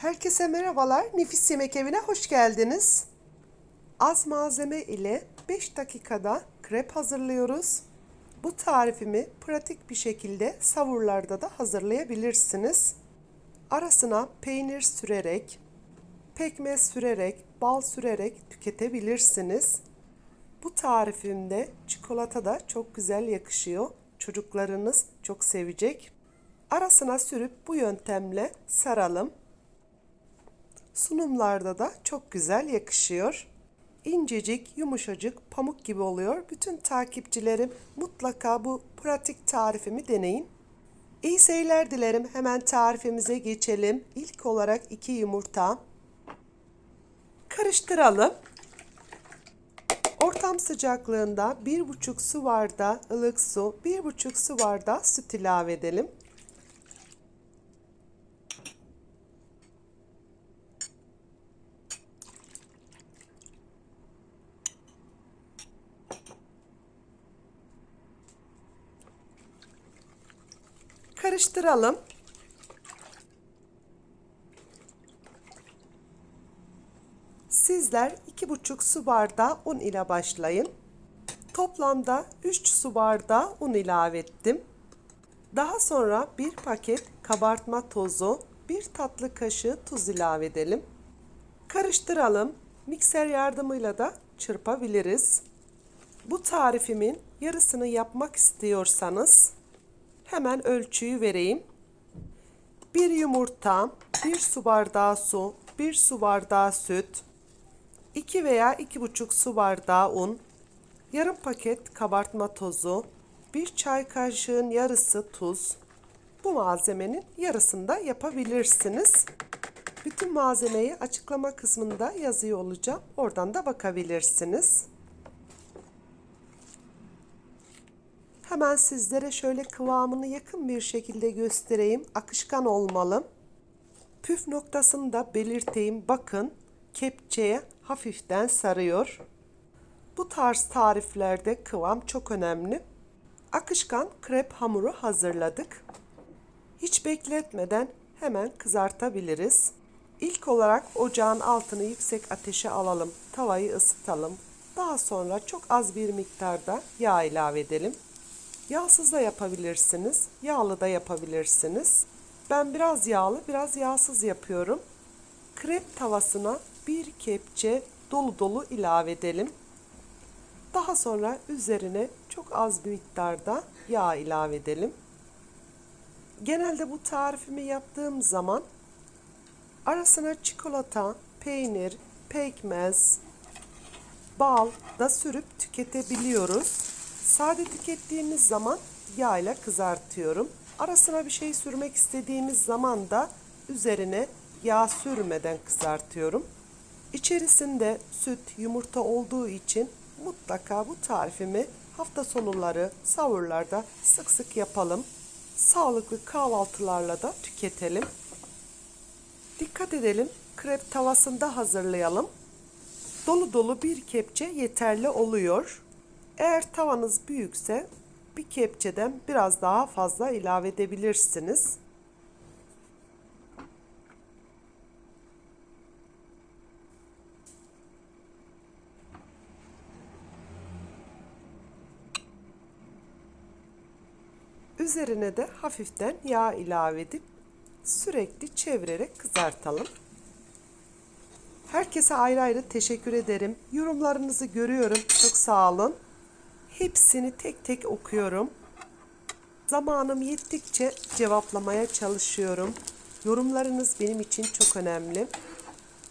Herkese merhabalar. Nefis Yemek Evi'ne hoş geldiniz. Az malzeme ile 5 dakikada krep hazırlıyoruz. Bu tarifimi pratik bir şekilde savurlarda da hazırlayabilirsiniz. Arasına peynir sürerek, pekmez sürerek, bal sürerek tüketebilirsiniz. Bu tarifimde çikolata da çok güzel yakışıyor. Çocuklarınız çok sevecek. Arasına sürüp bu yöntemle saralım. Sunumlarda da çok güzel yakışıyor. İncecik, yumuşacık, pamuk gibi oluyor. Bütün takipçilerim mutlaka bu pratik tarifimi deneyin. İyi seyirler dilerim. Hemen tarifimize geçelim. İlk olarak iki yumurta. Karıştıralım. Ortam sıcaklığında 1,5 su bardağı ılık su, 1,5 su bardağı süt ilave edelim. Karıştıralım. Sizler 2,5 su bardağı un ile başlayın. Toplamda 3 su bardağı un ilave ettim. Daha sonra bir paket kabartma tozu, bir tatlı kaşığı tuz ilave edelim. Karıştıralım. Mikser yardımıyla da çırpabiliriz. Bu tarifimin yarısını yapmak istiyorsanız hemen ölçüyü vereyim. Bir yumurta, bir su bardağı su, bir su bardağı süt, 2 veya 2,5 su bardağı un, yarım paket kabartma tozu, bir çay kaşığın yarısı tuz. Bu malzemenin yarısını da yapabilirsiniz. Bütün malzemeyi açıklama kısmında yazıyor olacağım. Oradan da bakabilirsiniz. Hemen sizlere şöyle kıvamını yakın bir şekilde göstereyim. Akışkan olmalı. Püf noktasını da belirteyim. Bakın kepçeye hafiften sarıyor. Bu tarz tariflerde kıvam çok önemli. Akışkan krep hamuru hazırladık. Hiç bekletmeden hemen kızartabiliriz. İlk olarak ocağın altını yüksek ateşe alalım. Tavayı ısıtalım. Daha sonra çok az bir miktarda yağ ilave edelim. Yağsız da yapabilirsiniz, yağlı da yapabilirsiniz. Ben biraz yağlı, biraz yağsız yapıyorum. Krep tavasına bir kepçe dolu dolu ilave edelim. Daha sonra üzerine çok az bir miktarda yağ ilave edelim. Genelde bu tarifimi yaptığım zaman arasına çikolata, peynir, pekmez, bal da sürüp tüketebiliyoruz. Sade tükettiğimiz zaman yağ ile kızartıyorum. Arasına bir şey sürmek istediğimiz zaman da üzerine yağ sürmeden kızartıyorum. İçerisinde süt, yumurta olduğu için mutlaka bu tarifimi hafta sonları, savurlarda sık sık yapalım. Sağlıklı kahvaltılarla da tüketelim. Dikkat edelim, krep tavasında hazırlayalım. Dolu dolu bir kepçe yeterli oluyor. Eğer tavanız büyükse bir kepçeden biraz daha fazla ilave edebilirsiniz. Üzerine de hafiften yağ ilave edip sürekli çevirerek kızartalım. Herkese ayrı ayrı teşekkür ederim. Yorumlarınızı görüyorum. Çok sağ olun. Hepsini tek tek okuyorum. Zamanım yettikçe cevaplamaya çalışıyorum. Yorumlarınız benim için çok önemli.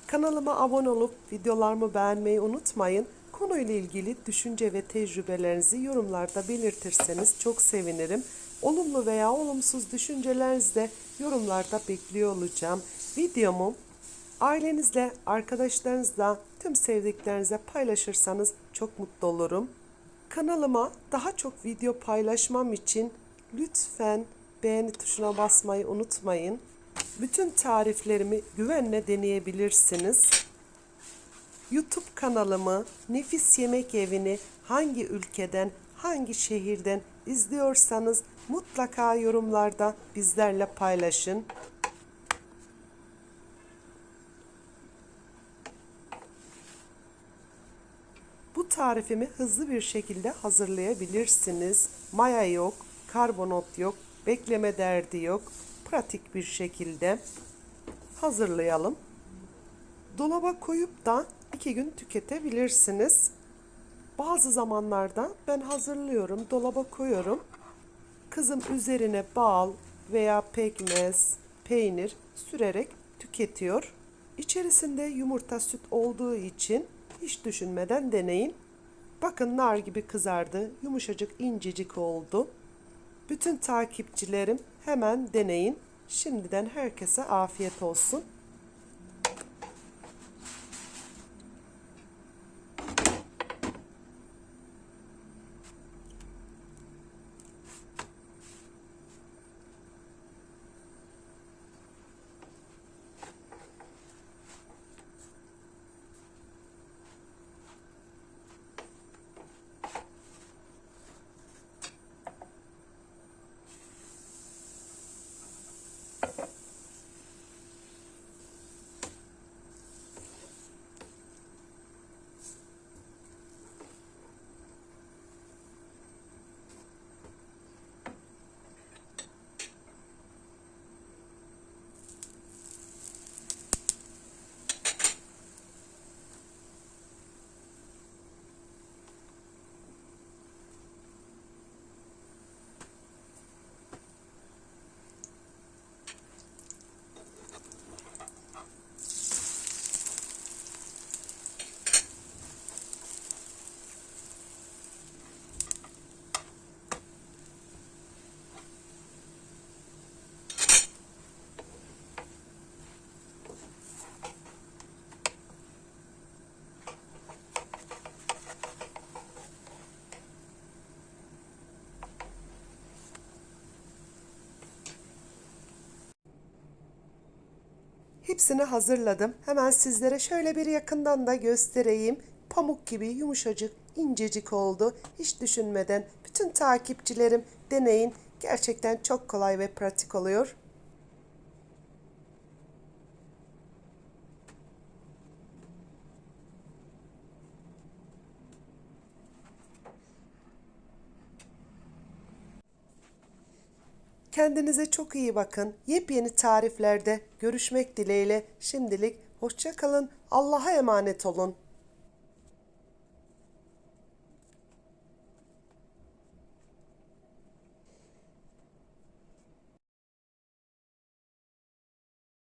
Kanalıma abone olup videolarımı beğenmeyi unutmayın. Konuyla ilgili düşünce ve tecrübelerinizi yorumlarda belirtirseniz çok sevinirim. Olumlu veya olumsuz düşüncelerinizi de yorumlarda bekliyor olacağım. Videomu ailenizle, arkadaşlarınızla, tüm sevdiklerinize paylaşırsanız çok mutlu olurum. Kanalıma daha çok video paylaşmam için lütfen beğeni tuşuna basmayı unutmayın. Bütün tariflerimi güvenle deneyebilirsiniz. YouTube kanalımı, Nefis Yemek Evi'ni hangi ülkeden, hangi şehirden izliyorsanız mutlaka yorumlarda bizlerle paylaşın. Tarifimi hızlı bir şekilde hazırlayabilirsiniz. Maya yok, karbonat yok, bekleme derdi yok. Pratik bir şekilde hazırlayalım. Dolaba koyup da iki gün tüketebilirsiniz. Bazı zamanlarda ben hazırlıyorum, dolaba koyuyorum. Kızım üzerine bal veya pekmez, peynir sürerek tüketiyor. İçerisinde yumurta süt olduğu için hiç düşünmeden deneyin. Bakın nar gibi kızardı, yumuşacık incecik oldu. Bütün takipçilerim hemen deneyin. Şimdiden herkese afiyet olsun. Hepsini hazırladım. Hemen sizlere şöyle bir yakından da göstereyim. Pamuk gibi yumuşacık, incecik oldu. Hiç düşünmeden bütün takipçilerim deneyin. Gerçekten çok kolay ve pratik oluyor. Kendinize çok iyi bakın. Yepyeni tariflerde görüşmek dileğiyle şimdilik hoşça kalın. Allah'a emanet olun.